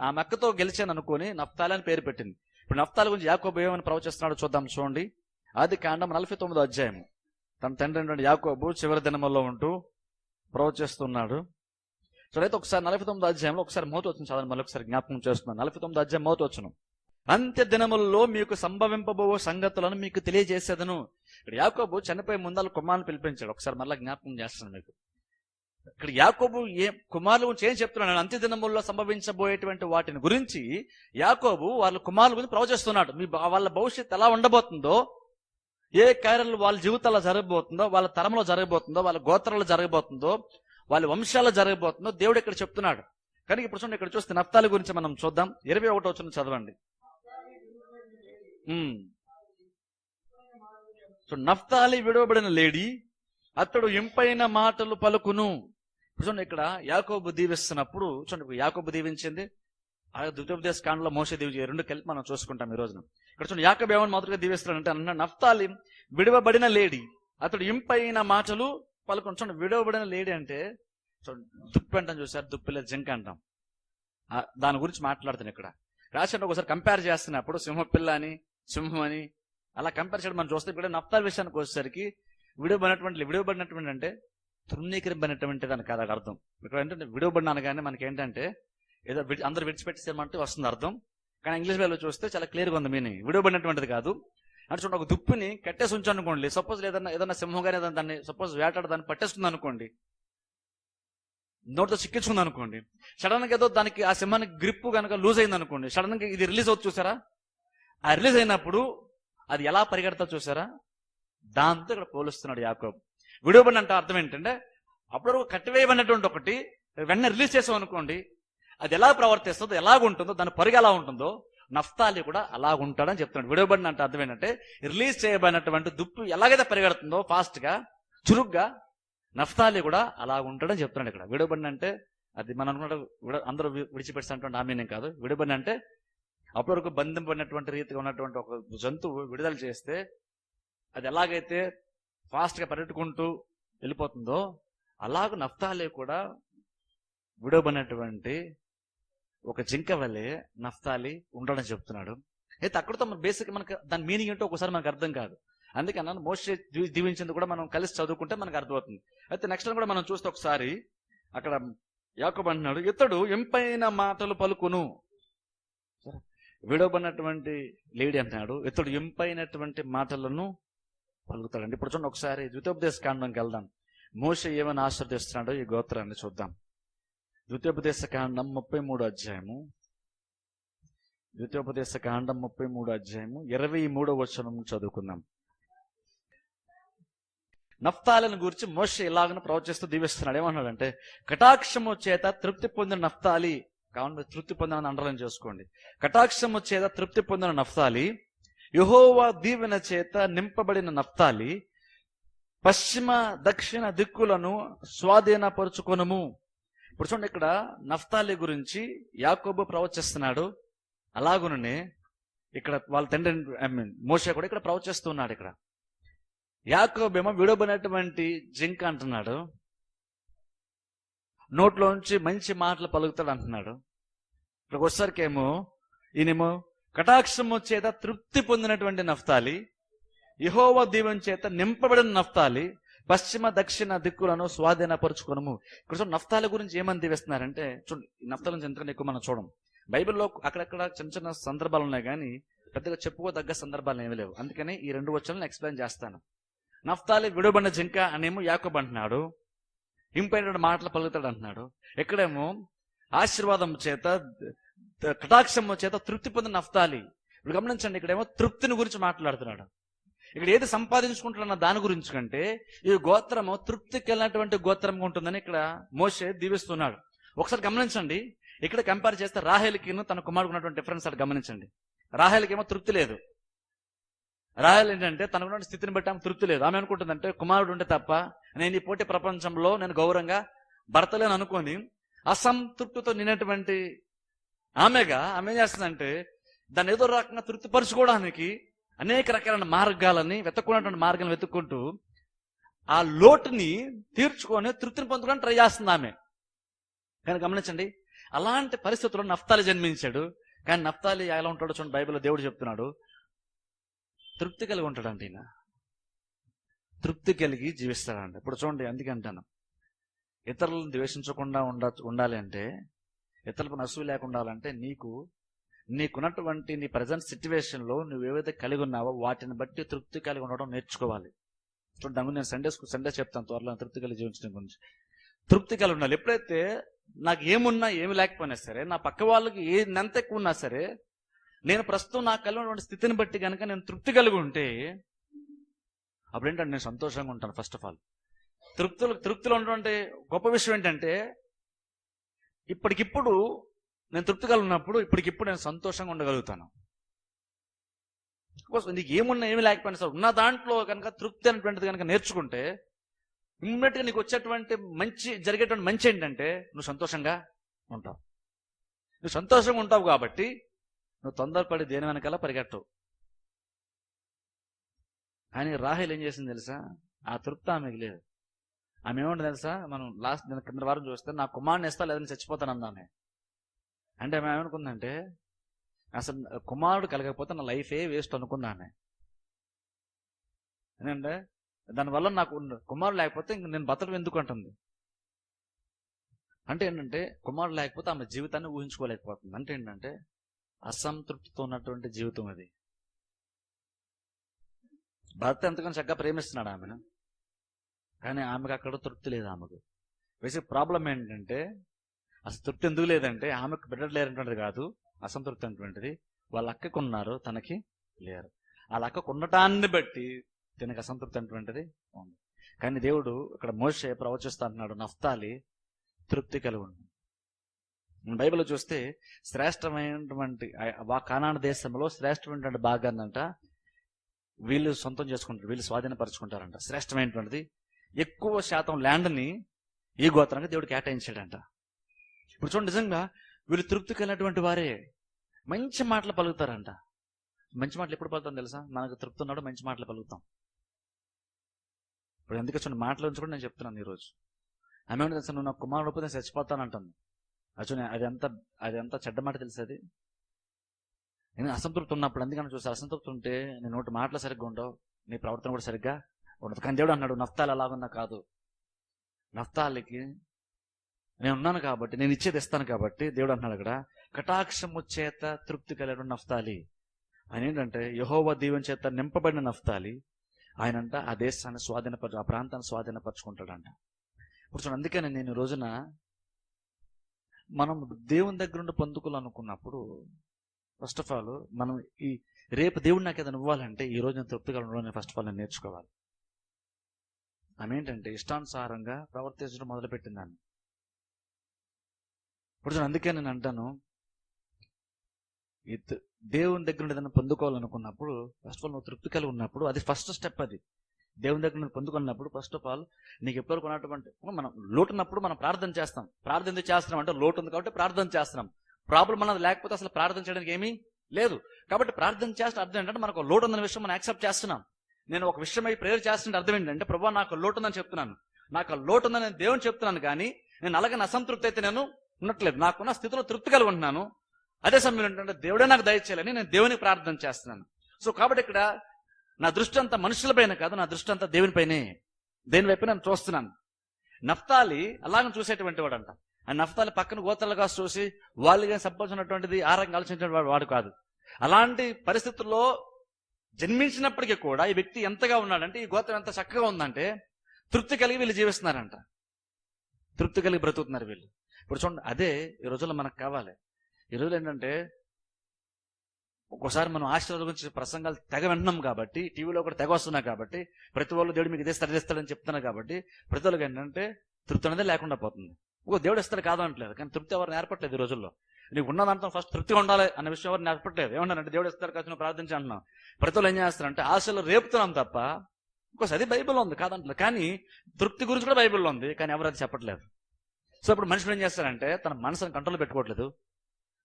ఆ మెక్కతో గెలిచాను అనుకుని నఫ్తాలి అని పేరు పెట్టింది. ఇప్పుడు నఫ్తాల గురించి యాకోబు ఏమని ప్రవచిస్తున్నాడు చూద్దాం చూడండి. ఆది కాండం నలభై తొమ్మిదో అధ్యాయం తన తండ్రి అయినటువంటి యాకోబు చివరి దినముల్లో ఉంటూ ప్రవచిస్తున్నాడు. సో అయితే ఒకసారి నలభై తొమ్మిది అధ్యాయంలో ఒకసారి మోత వచ్చిన చదవండి మళ్ళీ ఒకసారి జ్ఞాపకం చేస్తున్నాను. నలభై తొమ్మిది అధ్యాయం మోత వచ్చును. అంత్య దినములలో మీకు సంభవింపబో సంగతులను మీకు తెలియజేసేదను. ఇక్కడ యాకోబు చనిపోయే ముందల కుమారుని పిలిపించాడు. ఒకసారి మళ్ళీ జ్ఞాపకం చేస్తాను మీకు. ఇక్కడ యాకోబు ఏ కుమారుల గురించి ఏం చెప్తున్నాడు? అంత్య దినముల్లో సంభవించబోయేటువంటి వాటిని గురించి యాకోబు వాళ్ళ కుమారుల గురించి ప్రవచిస్తున్నాడు. మీ వాళ్ళ భవిష్యత్తు ఎలా ఉండబోతుందో ఏ కార్యాలు వాళ్ళ జీవితాల్లో జరగబోతుందో వాళ్ళ తరంలో జరగబోతుందో వాళ్ళ గోత్రాల్లో జరగబోతుందో వాళ్ళ వంశాల్లో జరగబోతుందో దేవుడు ఇక్కడ చెప్తున్నాడు. కానీ ఇప్పుడు చూడండి ఇక్కడ చూస్తే నప్తాల గురించి మనం చూద్దాం. ఇరవై ఒకటో వచ్చిన చదవండి. సో నఫ్తాలి విడవబడిన లేడీ అతడు ఇంపైన మాటలు పలుకును. చూడండి ఇక్కడ యాకోబు దీవిస్తున్నప్పుడు చూడండి యాకోబు దీవించింది. ఆ ద్వితోపదేశ కాండలో మోసే దీవి రెండు కలిపి మనం చూసుకుంటాం ఈ రోజున. ఇక్కడ చూడండి యాకోబు ఏమని మొదటిగా దీవిస్తున్నాడంటే అన్న నఫ్తాలి విడవబడిన లేడీ. అతడు ఇంపైన మాటలు పలుకును. చూడండి విడవబడిన లేడీ అంటే చూడండి దుప్పి అంటాం చూసారు? దుప్పిలే జింక అంటాం. దాని గురించి మాట్లాడుతున్నాను ఇక్కడ. రాసిన ఒకసారి కంపేర్ చేస్తున్నప్పుడు సింహపిల్ల అని సింహం అని అలా కంపేర్ చేయడం మనం చూస్తే ఇక్కడ నఫ్తాల్ విషయానికి వచ్చేసరికి విడవబడినటువంటి విడవబడినటువంటి అంటే తృణీకరింపబడినటువంటి దాని కాదు అక్కడ అర్థం. ఇక్కడ ఏంటంటే విడవబడినాను కానీ మనకి ఏంటంటే ఏదో అందరు విడిచిపెట్టేసేమంటే వస్తుంది అర్థం. కానీ ఇంగ్లీష్ వేలో చూస్తే చాలా క్లియర్గా ఉంది మీనింగ్. విడవబడినటువంటిది కాదు. అంటే చూడండి ఒక దుప్పుని కట్టేసి ఉంచు అనుకోండి సపోజ్ ఏదన్నా ఏదన్నా సింహం కానీ ఏదన్నా దాన్ని సపోజ్ వేటాడ దాన్ని పట్టేస్తుంది అనుకోండి నోటితో చిక్కించుకుంది అనుకోండి సడన్గా ఏదో దానికి ఆ సింహానికి గ్రిప్ కనుక లూజ్ అయింది అనుకోండి సడన్గా ఇది రిలీజ్ అవుతుంది చూసారా? ఆ రిలీజ్ అయినప్పుడు అది ఎలా పరిగెడతా చూసారా? దాంతో ఇక్కడ పోలుస్తున్నాడు యాకోబ్. విడవబడిన అంటే అర్థం ఏంటంటే అప్పుడు కట్టివేయబడినటువంటి ఒకటి వెంటనే రిలీజ్ చేసాం అనుకోండి అది ఎలా ప్రవర్తిస్తుందో ఎలాగుంటుందో దాని పరుగు ఎలా ఉంటుందో నఫ్తాలి కూడా అలాగుంటాడని చెప్తున్నాడు. విడవబడిన అంటే అర్థం ఏంటంటే రిలీజ్ చేయబడినటువంటి దుప్పు ఎలాగైతే పరిగెడుతుందో ఫాస్ట్గా చురుగ్గా నఫ్తాలి కూడా అలా ఉంటాడని చెప్తున్నాడు ఇక్కడ. విడవబడిన అంటే అది మనం అనుకున్న అందరూ విడిచిపెట్టినటువంటి ఆ కాదు. విడబడిన అంటే అప్పటి వరకు బంధింపడినటువంటి రీతిగా ఉన్నటువంటి ఒక జంతువు విడుదల చేస్తే అది ఎలాగైతే ఫాస్ట్గా పరిగెట్టుకుంటూ వెళ్ళిపోతుందో అలాగ నఫ్తాలే కూడా విడవబడినటువంటి ఒక జింక వలె నఫ్తాలి ఉండడం చెప్తున్నాడు. అయితే అక్కడతో మన బేసిక్ మనకు దాని మీనింగ్ ఏంటో ఒకసారి మనకు అర్థం కాదు. అందుకే అన్నాను మోసే దీవించింది కూడా మనం కలిసి చదువుకుంటే మనకు అర్థమవుతుంది. అయితే నెక్స్ట్ కూడా మనం చూస్తే ఒకసారి అక్కడ యాకబ్ అంటున్నాడు ఇతడు ఎంపైన మాటలు పలుకును. విడవబడినటువంటి లేడీ అంటున్నాడు ఇతడు ఎంపైనటువంటి మాటలను పలుకుతాడండి. ఇప్పుడు చూడండి ఒకసారి ద్వితోపదేశ కాండంకి వెళ్దాం. మోస ఏమని ఆశ్రదిస్తున్నాడో ఈ గోత్రాన్ని చూద్దాం. ద్వితోపదేశ కాండం ముప్పై మూడు అధ్యాయము. ద్వితోపదేశ కాండం ముప్పై మూడు అధ్యాయము ఇరవై మూడో వచనం చదువుకుందాం. నఫ్తాలను గురించి మోష ఇలాగను ప్రవచిస్తూ దీవిస్తున్నాడు. ఏమన్నాడంటే కటాక్షము చేత తృప్తి పొందిన నఫ్తాలి కావున తృప్తి పొందిన అండర్లైన్ చేసుకోండి. కటాక్షము చేత తృప్తి పొందిన నఫ్తాలి యహోవా దీవెన చేత నింపబడిన నఫ్తాలి పశ్చిమ దక్షిణ దిక్కులను స్వాధీనపరుచుకొనము. ఇప్పుడు చూడండి ఇక్కడ నఫ్తాలి గురించి యాకోబు ప్రవచిస్తున్నాడు. అలాగుననే ఇక్కడ వాళ్ళ తండ్రి ఐ మీన్ మోషే కూడా ఇక్కడ ప్రవచిస్తున్నాడు ఇక్కడ. యాకోబేమో విడబడినటువంటి జింక అంటున్నాడు. నోట్లోంచి మంచి మాటలు పలుకుతాడు అంటున్నాడు. ఇక్కడికి వచ్చేసరికేమో ఈయనేమో కటాక్షము చేత తృప్తి పొందినటువంటి నఫ్తాలి యహోవ దీవెన చేత నింపబడిన నఫ్తాలి పశ్చిమ దక్షిణ దిక్కులను స్వాధీనపరుచుకోనము. ఇక్కడ చూడండి గురించి ఏమని దీవిస్తున్నారంటే చూడండి నఫ్తాల నుంచి ఎంతకంటే ఎక్కువ మనం చూడం. బైబిల్లో అక్కడక్కడ చిన్న చిన్న సందర్భాలు ఉన్నాయి కానీ పెద్దగా చెప్పుకోదగ్గ సందర్భాలు ఏమీ లేవు. అందుకని ఈ రెండు వచ్చలను ఎక్స్ప్లెయిన్ చేస్తాను. నఫ్తాలి విడుబడిన జింక అనేమో యాకోబ్ అంటున్నాడు. ఇంపైన మాటలు పలుకుతాడు అంటున్నాడు. ఎక్కడేమో ఆశీర్వాదం చేత కటాక్షము చేత తృప్తి పొందిన నఫ్తాలి. ఇప్పుడు గమనించండి ఇక్కడేమో తృప్తిని గురించి మాట్లాడుతున్నాడు. ఇక్కడ ఏది సంపాదించుకుంటున్న దాని గురించి కంటే ఈ గోత్రము తృప్తికి వెళ్ళినటువంటి గోత్రంగా ఉంటుందని ఇక్కడ మోషే దీవిస్తున్నాడు. ఒకసారి గమనించండి ఇక్కడ కంపేర్ చేస్తే రాహేల్కి తన కుమారుడు ఉన్నటువంటి డిఫరెన్స్ అక్కడ గమనించండి. రాహేల్కి ఏమో తృప్తి లేదు. రాహేల్ ఏంటంటే తనకున్న స్థితిని బట్టి ఆమె తృప్తి లేదు. ఆమె అనుకుంటుందంటే కుమారుడు ఉంటే తప్ప నేను ఈ పోటీ ప్రపంచంలో నేను గౌరవంగా భర్తలేను అనుకొని అసంతృప్తితో నిన్నటువంటి ఆమెగా ఆమె ఏం చేస్తుందంటే దాన్ని ఏదో రకంగా తృప్తిపరచుకోవడానికి అనేక రకాలైన మార్గాలని వెతుక్కున్నటువంటి మార్గాలను వెతుక్కుంటూ ఆ లోటుని తీర్చుకొని తృప్తిని పొందుకోవడానికి ట్రై చేస్తుంది ఆమె. కానీ గమనించండి అలాంటి పరిస్థితుల్లో నఫ్తాలి జన్మించాడు. కానీ నఫ్తాలి ఎలా ఉంటాడో చూడండి బైబిల్లో దేవుడు చెప్తున్నాడు. తృప్తి కలిగి ఉంటాడండి ఈయన. తృప్తి కలిగి జీవిస్తాడండి ఇప్పుడు చూడండి అందుకే అంటాను. ఇతరులను ద్వేషించకుండా ఉండ ఉండాలి అంటే ఇతరులకు నసువు లేకుండా ఉండాలంటే నీకు నీకున్నటువంటి నీ ప్రజెంట్ సిచ్యువేషన్లో నువ్వు ఏవైతే కలిగి ఉన్నావో వాటిని బట్టి తృప్తి కలిగి ఉండడం నేర్చుకోవాలి. చూడండి దాని నేను సండే సండే చెప్తాను త్వరలో తృప్తి కలిగి జీవించడం గురించి. తృప్తి కలిగి ఉండాలి. ఎప్పుడైతే నాకు ఏమున్నా ఏమి లేకపోయినా సరే నా పక్క వాళ్ళకి ఏ ఎంత ఎక్కువ ఉన్నా సరే నేను ప్రస్తుతం నాకు కలిగి ఉన్నటువంటి స్థితిని బట్టి కనుక నేను తృప్తి కలిగి ఉంటే అప్పుడేంటంటే నేను సంతోషంగా ఉంటాను ఫస్ట్ ఆఫ్ ఆల్ తృప్తులు తృప్తిలో ఉన్నటువంటి గొప్ప విషయం ఏంటంటే ఇప్పటికిప్పుడు నేను తృప్తి ఉన్నప్పుడు ఇప్పటికిప్పుడు నేను సంతోషంగా ఉండగలుగుతాను. Of నీకు ఏమున్నా ఏమి లేకపోయినా సార్ ఉన్న దాంట్లో కనుక తృప్తి అనేటువంటిది కనుక నేర్చుకుంటే ఇమ్మీడియట్గా నీకు వచ్చేటువంటి మంచి జరిగేటువంటి మంచి ఏంటంటే నువ్వు సంతోషంగా ఉంటావు. నువ్వు సంతోషంగా ఉంటావు కాబట్టి నువ్వు తొందరపడి దేని వెనకాల పరిగెట్టవు కానీ రాహేల్ ఏం చేసింది తెలుసా? ఆ తృప్తి ఆమెకి లేదు. ఆమె ఏమంటుంది తెలుసా? మనం లాస్ట్ నేను కింద వారం చూస్తే నా కుమారుని ఇస్తా లేదని చచ్చిపోతాను అందామే. అంటే ఆమె ఏమనుకుందంటే అసలు కుమారుడు కలగకపోతే నా లైఫే వేస్ట్ అనుకుందామే. ఏంటంటే ఎందుకంటే దానివల్ల నాకు కుమారుడు లేకపోతే ఇంక నేను బతకడం ఎందుకు అంటుంది అంటే ఏంటంటే కుమారుడు లేకపోతే ఆమె జీవితాన్ని ఊహించుకోలేకపోతుంది. అంటే ఏంటంటే అసంతృప్తితో ఉన్నటువంటి జీవితం అది. భర్త ఎంతగానో చక్కగా ప్రేమిస్తున్నాడు ఆమెను. కానీ ఆమెకు అక్కడ తృప్తి లేదు ఆమెకు. బేసిక్ ప్రాబ్లం ఏంటంటే అసలు తృప్తి ఎందుకు లేదంటే ఆమెకు బిడ్డలు లేనటువంటిది కాదు అసంతృప్తి అటువంటిది వాళ్ళ అక్కకు ఉన్నారు తనకి లేరు. వాళ్ళ అక్కకు ఉండటాన్ని బట్టి తనకి అసంతృప్తి అటువంటిది ఉంది. కానీ దేవుడు ఇక్కడ మోసే ప్రవచిస్తా అంటున్నాడు నఫ్తాలి తృప్తి కలిగి ఉంది బైబిల్ బైబిల్లో చూస్తే శ్రేష్టమైనటువంటి వా కానాడు దేశంలో శ్రేష్టమైనటువంటి భాగాన్నంట వీళ్ళు సొంతం చేసుకుంటారు వీళ్ళు స్వాధీనపరచుకుంటారంట. శ్రేష్టమైనటువంటిది ఎక్కువ శాతం ల్యాండ్ని ఈ గోత్రానికి దేవుడు కేటాయించాడంట. ఇప్పుడు చూడండి నిజంగా వీళ్ళు తృప్తి కలిగినటువంటి వారే మంచి మాటలు పలుకుతారంట. మంచి మాటలు ఎప్పుడు పలుకుతాం తెలుసా? మనకు తృప్తి ఉన్నాడు మంచి మాటలు పలుకుతాం. ఇప్పుడు ఎందుకు చూడండి మాటల నుంచి కూడా నేను చెప్తున్నాను ఈరోజు. ఆమె తెలుసా? నువ్వు నా కుమారుడు పోతే నేను చచ్చిపోతానంటుంది అది చూడండి అది ఎంత అది ఎంత చెడ్డ మాట తెలుసు అది? నేను అసంతృప్తి ఉన్నప్పుడు ఎందుకంటే చూసి అసంతృప్తి ఉంటే నేను నోటి మాటలు సరిగ్గా ఉండవు నీ ప్రవర్తన కూడా సరిగ్గా ఉండదు కానీ దేవుడు అన్నాడు నఫ్తాలు అలాగున్నా కాదు. నఫ్తాలికి నేను ఉన్నాను కాబట్టి నేను ఇచ్చేది ఇస్తాను కాబట్టి దేవుడు అన్నాడు అక్కడ కటాక్షము చేత తృప్తి కలిగిన నఫ్తాలి. ఆయన ఏంటంటే యహోవ దీవెన చేత నింపబడిన నఫ్తాలి ఆయనంట ఆ దేశాన్ని స్వాధీనపరచు ఆ ప్రాంతాన్ని స్వాధీనపరచుకుంటాడంట. ఇప్పుడు చూడండి అందుకని నేను రోజున మనం దేవుని దగ్గర నుండి పొందుకోవాలనుకున్నప్పుడు ఫస్ట్ ఆఫ్ ఆల్ మనం ఈ రేపు దేవుడు నాకు ఏదైనా ఇవ్వాలంటే ఈ రోజు నేను తృప్తిగా ఉండడం ఫస్ట్ ఆఫ్ ఆల్ నేను నేర్చుకోవాలి. ఆమె ఏంటంటే ఇష్టానుసారంగా ప్రవర్తించడం మొదలుపెట్టిందాన్ని ఇప్పుడు చూడండి అందుకే నేను అంటాను దేవుని దగ్గర నుండి ఏదైనా పొందుకోవాలనుకున్నప్పుడు ఫస్ట్ ఆఫ్ ఆల్ నువ్వు తృప్తి కలిగి ఉన్నప్పుడు అది ఫస్ట్ స్టెప్ అది. దేవుని దగ్గర నుండి పొందుకున్నప్పుడు ఫస్ట్ ఆఫ్ ఆల్ నీకు ఎప్పుడు కొనటువంటి మనం లోటు ఉన్నప్పుడు మనం ప్రార్థన చేస్తాం. ప్రార్థన ఎందుకు చేస్తున్నాం అంటే లోటు ఉంది కాబట్టి ప్రార్థన చేస్తున్నాం. ప్రాబ్లం అన్నది లేకపోతే అసలు ప్రార్థన చేయడానికి ఏమీ లేదు. కాబట్టి ప్రార్థన చేస్తే అర్థం ఏంటంటే మనకు లోటు ఉందన్న విషయం మనం యాక్సెప్ట్ చేస్తున్నాం. నేను ఒక విషయమై ప్రేయర్ చేస్తుంటే అర్థం ఏంటంటే ప్రభా నాకు లోటు ఉందని చెప్తున్నాను. నాకు లోటు ఉందని నేను దేవుని చెప్తున్నాను కానీ నేను అలాగే అసంతృప్తి అయితే నేను ఉండట్లేదు. నాకున్న స్థితిలో తృప్తి కలిగి ఉంటున్నాను. అదే సమయంలో ఏంటంటే దేవుడే నాకు దయచేయాలని నేను దేవునికి ప్రార్థన చేస్తున్నాను. సో కాబట్టి ఇక్కడ నా దృష్టి అంతా మనుషులపైన కాదు నా దృష్టి అంతా దేవునిపైనే దేని వైపు నేను చూస్తున్నాను? నఫ్తాలి అలాగని చూసేటువంటి వాడంట. ఆ నఫ్తాలి పక్కన గోతలుగా చూసి వాళ్ళుగా సంపాదించినటువంటిది ఆరంగా ఆలోచించిన వాడు వాడు కాదు. అలాంటి పరిస్థితుల్లో జన్మించినప్పటికీ కూడా ఈ వ్యక్తి ఎంతగా ఉన్నాడంటే ఈ గోత్రం ఎంత చక్కగా ఉందంటే తృప్తి కలిగి వీళ్ళు జీవిస్తున్నారంట. తృప్తి కలిగి బ్రతుకుతున్నారు వీళ్ళు. ఇప్పుడు చూడండి అదే ఈ రోజుల్లో మనకు కావాలి. ఈ రోజులు ఏంటంటే ఒక్కోసారి మనం ఆశీర్వాదం గురించి ప్రసంగాలు తెగ వింటున్నాం కాబట్టి టీవీలో కూడా తెగ వస్తున్నాం కాబట్టి ప్రతి వాళ్ళు దేవుడు మీకు ఇదే సరిదిస్తాడని ఇదే చెప్తున్నారు కాబట్టి ప్రతి వాళ్ళకి ఏంటంటే తృప్తి అనేది లేకుండా పోతుంది. ఓ దేవుడు ఇస్తాడు కాదు అంటలేదు కానీ తృప్తి ఎవరు నేర్పట్లేదు ఈ రోజుల్లో. నీకు ఉన్న దాంట్లో ఫస్ట్ తృప్తిగా ఉండాలి అనే విషయం ఎవరు నేర్పట్లేదు ఏమన్నారంటే దేవుడు ఇస్తారు కాదు ప్రార్థించి అంటున్నాం. ప్రతి ఏం చేస్తారంటే ఆశలు రేపుతున్నాం తప్ప ఇంకోసారి అది బైబిల్ ఉంది కాదంటలేదు కానీ తృప్తి గురించి కూడా బైబిల్లో ఉంది కానీ ఎవరు అది చెప్పట్లేదు. సో ఇప్పుడు మనుషులు ఏం చేస్తారంటే తన మనసును కంట్రోల్ పెట్టుకోవట్లేదు.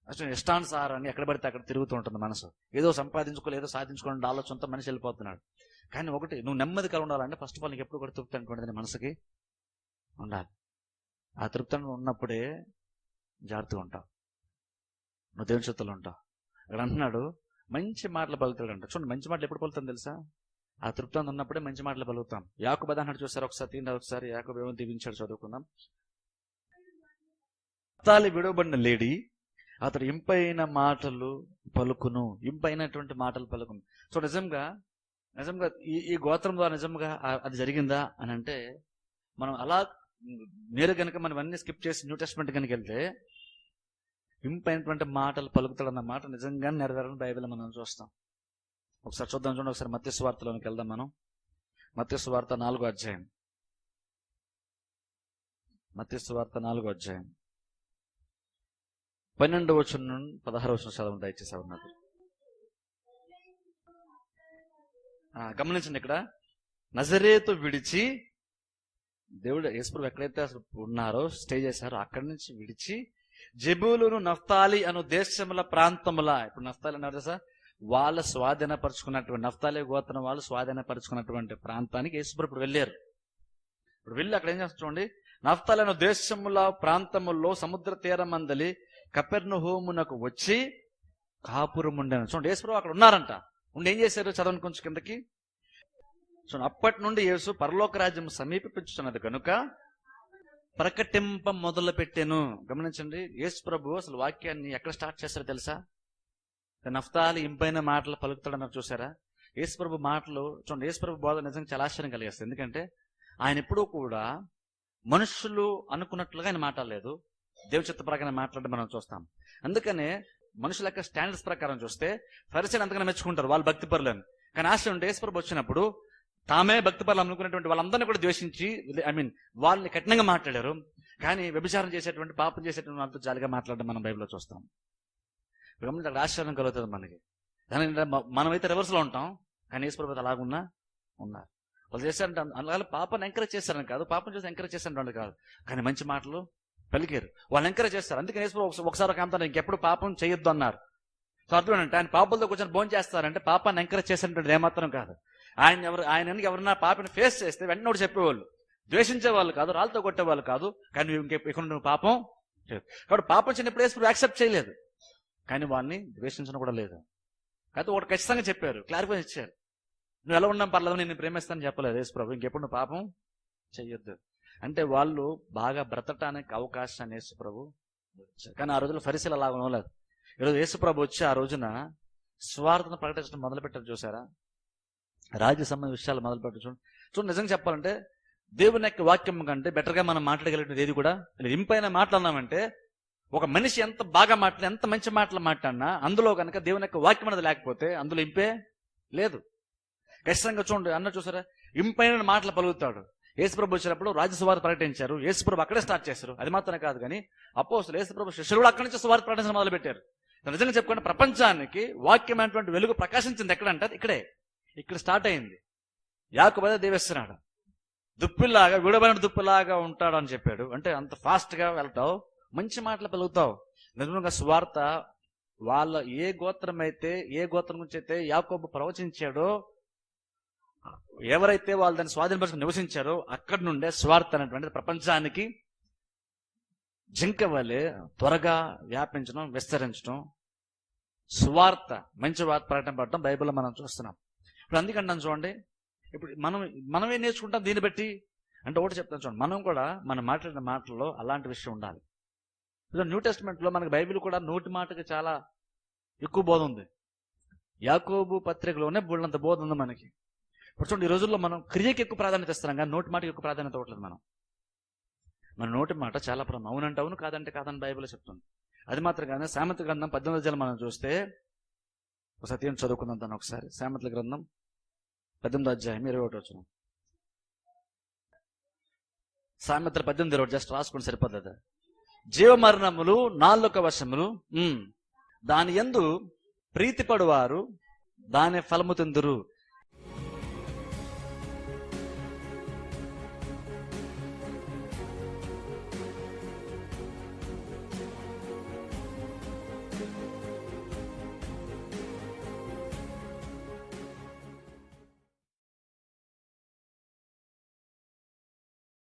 అసలు ఇష్టానుసారాన్ని ఎక్కడ పడితే అక్కడ తిరుగుతూ ఉంటుంది మనసు. ఏదో సంపాదించుకోలేదు ఏదో సాధించుకోవాలని ఆలోచనతో మనిషి వెళ్ళిపోతున్నాడు. కానీ ఒకటి నువ్వు నెమ్మది కలిగి ఉండాలంటే ఫస్ట్ ఆఫ్ ఆల్ నీకు ఎప్పుడు కూడా తృప్తి అనుకునేది మనసుకి ఉండాలి. ఆ తృప్తి ఉన్నప్పుడే జాగ్రత్తగా ఉంటావు. నువ్వు దేవుని చేతులు ఉంటావు అక్కడ అంటున్నాడు మంచి మాటలు పలుకుతాడంట చూడండి మంచి మాటలు ఎప్పుడు పలుకుతాం తెలుసా? ఆ తృప్తం ఉన్నప్పుడే మంచి మాటలు పలుకుతాం. యాకు బద అన్నాడు చూసారు? ఒకసారి తిండి ఒకసారి యాకు ఏమో దీవించాడు చదువుకుందాం. తాలి విడవబడిన లేడీ అతడు ఇంపైన మాటలు పలుకును. ఇంపైనటువంటి మాటలు పలుకును. సో నిజంగా నిజంగా ఈ ఈ గోత్రం ద్వారా నిజంగా అది జరిగిందా అని అంటే మనం అలా నేరు కనుక మనం అన్ని స్కిప్ చేసి న్యూ టెస్ట్మెంట్ కనుక వెళ్తే ఇంపైనటువంటి మాటలు పలుకుతాడన్న మాట నిజంగా నెరవేరని బైబిల్ మనం చూస్తాం. ఒకసారి చూద్దాం చూడండి ఒకసారి మత్స్య వార్తలోనికి వెళ్దాం మనం. మత్స్య వార్త నాలుగో అధ్యాయం. మత్స్య వార్త నాలుగో అధ్యాయం. పన్నెండు వచ్చిన నుండి పదహారు వచ్చిన చదవం దయచేసి ఉన్నది గమనించండి ఇక్కడ. నజరేతు విడిచి దేవుడు యేసుప్రభు ఎక్కడైతే అసలు ఉన్నారో స్టే చేశారో అక్కడి నుంచి విడిచి జబూలును నఫ్తాలి అను దేశముల ప్రాంతముల ఇప్పుడు నఫ్తాలి అన్నారు తెలుసా వాళ్ళ స్వాధీనపరుచుకున్నటువంటి నఫ్తాలి గోత్రం వాళ్ళు స్వాధీనపరుచుకున్నటువంటి ప్రాంతానికి యేసుప్రభు ఇప్పుడు వెళ్ళారు. ఇప్పుడు వెళ్ళి అక్కడ ఏం చేస్తుండీ చూడండి నఫ్తాలి అను దేశముల ప్రాంతముల్లో సముద్ర తీరం అందలి కపెర్నుహోమునకు వచ్చి కాపురం ఉండను చూడండి యేసుప్రభు అక్కడ ఉన్నారంట. ఉండి ఏం చేశారు చదవని కొంచెం కిందకి? చూడండి అప్పటి నుండి యేసు పరలోక రాజ్యం సమీపించుతున్నది కనుక ప్రకటింప మొదలు పెట్టాను గమనించండి యేసు ప్రభు అసలు వాక్యాన్ని ఎక్కడ స్టార్ట్ చేస్తారో తెలుసా? నఫ్తాలి ఇంపైన మాటలు పలుకుతాడన్నారు చూసారా? యేసు ప్రభు మాటలు చూడండి యేసు ప్రభు బోధ నిజంగా చాలా ఆశ్చర్యం కలిగేస్తుంది. ఎందుకంటే ఆయన ఎప్పుడూ కూడా మనుషులు అనుకున్నట్లుగా ఆయన మాట్లాడలేదు. దేవు చిత్త ప్రకారం మాట్లాడడం మనం చూస్తాం. అందుకనే మనుషుల యొక్క స్టాండర్డ్స్ ప్రకారం చూస్తే ఫరిసీలు అంతగానే మెచ్చుకుంటారు వాళ్ళు భక్తి పరులను కానీ ఆశ్చర్యం ఉంటే యేసుప్రభు వచ్చినప్పుడు తామే భక్తి పరులు అనుకునేటువంటి వాళ్ళందరినీ కూడా ద్వేషించి ఐ మీన్ వాళ్ళని కఠినంగా మాట్లాడారు. కానీ వ్యభిచారం చేసేటువంటి పాపం చేసేటువంటి వాళ్ళతో జాలిగా మాట్లాడడం మనం బైబిల్లో చూస్తాం. గమనించి అక్కడ ఆశ్చర్యం కలుగుతుంది మనకి. దాని మనమైతే రివర్స్లో ఉంటాం. కానీ యేసుప్రభు అలాగున్నా? ఉన్నారు వాళ్ళు చేశారంటే అలాగే పాపను ఎంకరేజ్ చేశారని కాదు. పాపం చేసి ఎంకరేజ్ చేశారంటే కాదు. కానీ మంచి మాటలు పలికారు. వాళ్ళు ఎంకరేజ్ చేస్తారు. అందుకని యేసుప్రభు ఒకసారి ఒక అంతా ఇంకెప్పుడు పాపం చేయొద్దు అన్నారు సో అర్థం ఆయన పాపంతో కూర్చొని భోజనం చేస్తారంటే పాపాన్ని ఎంకరేజ్ చేసినటువంటి ఏమాత్రం కాదు. ఆయన ఎవరు ఆయన వెనక ఎవరన్నా పాపని ఫేస్ చేస్తే వెంటనే ఒకటి చెప్పేవాళ్ళు? ద్వేషించేవాళ్ళు కాదు రాళ్ళతో కొట్టేవాళ్ళు కాదు. కానీ ఇంకే ఇక్కడ నువ్వు పాపం చేయదు కాబట్టి పాపం చిన్నప్పుడు వేసుకుని యాక్సెప్ట్ చేయలేదు. కానీ వాడిని ద్వేషించడం కూడా లేదు. అయితే ఒకటి ఖచ్చితంగా చెప్పారు క్లారిఫై ఇచ్చారు. నువ్వు ఎలా ఉన్నాం పర్లేదు నేను ప్రేమిస్తానని చెప్పలేదు యేసు ప్రభు. ఇంకెప్పుడు నువ్వు పాపం చెయ్యొద్దు. అంటే వాళ్ళు బాగా బ్రతకటానికి అవకాశాన్ని యేసు ప్రభు కానీ ఆ రోజుల్లో ఫరిసీలు అలా ఉండలేదు. ఈరోజు యేసు ప్రభు వచ్చి ఆ రోజున స్వార్థను ప్రకటించడం మొదలుపెట్టారు చూసారా రాజ్య సంబంధ విషయాలు మొదలుపెట్టారు చూడండి. చూడండి నిజంగా చెప్పాలంటే దేవుని యొక్క వాక్యం కంటే బెటర్గా మనం మాట్లాడగలిగినది ఏది కూడా ఇంపైన మాట్లాడినామంటే ఒక మనిషి ఎంత బాగా మాట్లాడి ఎంత మంచి మాటలు మాట్లాడినా అందులో కనుక దేవుని యొక్క వాక్యం అనేది లేకపోతే అందులో ఇంపే లేదు. ఖచ్చితంగా చూడండి అన్న చూసారా? ఇంపైన మాటలు పలుకుతాడు. యేసుప్రభు వచ్చినప్పుడు రాజ్యసువార్త ప్రకటించారు. యేసుప్రభు అక్కడే స్టార్ట్ చేశారు. అది మాత్రమే కాదు కానీ అపోస్తులు యేసుప్రభు శిష్యులు కూడా అక్కడి నుంచి సువార్త ప్రకటించడం మొదలు పెట్టారు నిజంగా చెప్పుకుంటే ప్రపంచానికి వాక్యమైనటువంటి వెలుగు ప్రకాశించింది ఎక్కడంటే అది ఇక్కడే. ఇక్కడ స్టార్ట్ అయింది. యాకుబద దేవేస్తున్నాడు. దుప్పిలాగా విడబడిన దుప్పిలాగా ఉంటాడు అని చెప్పాడు. అంటే అంత ఫాస్ట్గా వెళ్తావు మంచి మాటలు పలుకుతావు. నిజంగా స్వార్థ వాళ్ళ ఏ గోత్రం అయితే ఏ గోత్రం నుంచి అయితే యాకోబు ప్రవచించాడో ఎవరైతే వాళ్ళు దాన్ని స్వాధీనపరుచుకుని నివసించారో అక్కడి నుండే స్వార్థ అనేటువంటి ప్రపంచానికి జింక వలె త్వరగా వ్యాపించడం విస్తరించడం సువార్త మంచి వార్త ప్రకటన పడటం బైబిల్లో మనం చూస్తున్నాం. ఇప్పుడు అందుకంటాను చూడండి. ఇప్పుడు మనం మనమే నేర్చుకుంటాం? దీన్ని బట్టి. అంటే ఒకటి చెప్తాను చూడండి. మనం కూడా మనం మాట్లాడిన మాటల్లో అలాంటి విషయం ఉండాలి. న్యూ టెస్ట్మెంట్లో మనకి బైబిల్ కూడా నోటి మాటకి చాలా ఎక్కువ బోధ ఉంది. యాకోబు పత్రికలోనే బోళ్ళంత బోధ ఉంది మనకి. ఇప్పుడు చూడండి ఈ రోజుల్లో మనం క్రియకి ఎక్కువ ప్రాధాన్యత ఇస్తున్నాం కానీ నోటి మాటకి ఎక్కువ ప్రాధాన్యత ఇవ్వట్లేదు మనం. మన నోటి మాట చాలా ప్రమాదం అవునంటే అవును కాదంటే కాదని బైబిల్ చెప్తుంది. అది మాత్రం కానీ సామెత గ్రంథం పద్దెనిమిది అధ్యాయాలు మనం చూస్తే ఒక సత్యం చదువుకుందాం దాన్ని ఒకసారి. సామెతల గ్రంథం పద్దెనిమిది అధ్యాయం ఇరవై ఒకటి వచ్చిన సామెతలు పద్దెనిమిది ఇరవై జస్ట్ రాసుకుని సరిపోతుంది అది. జీవమరణములు నాలుక వశములు దాని ఎందు ప్రీతిపడువారు దాని ఫలము తిందురు